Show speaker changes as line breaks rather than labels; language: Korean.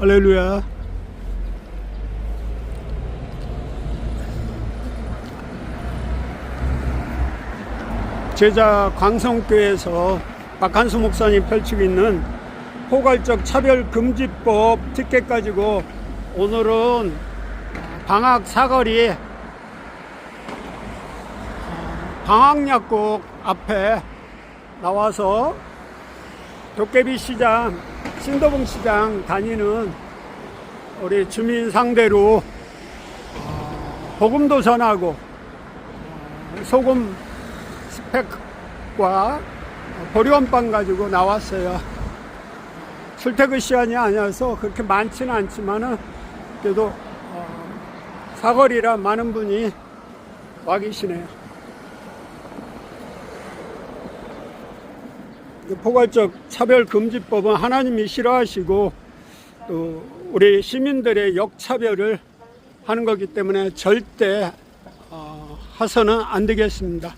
할렐루야. 제자 광성교에서 박한수 목사님 펼치고 있는 포괄적 차별 금지법 티켓 가지고 오늘은 방학 사거리 방학약국 앞에 나와서 도깨비 시장, 신도봉 시장 다니는 우리 주민 상대로 어, 복음도 전하고 어, 소금 스펙과 보리원빵 가지고 나왔어요. 출퇴근 시간이 아니어서 그렇게 많지는 않지만은 그래도 어, 사거리라 많은 분이 와 계시네요. 포괄적 차별금지법은 하나님이 싫어하시고 또 우리 시민들의 역차별을 하는 거기 때문에 절대 어, 해서는 안 되겠습니다.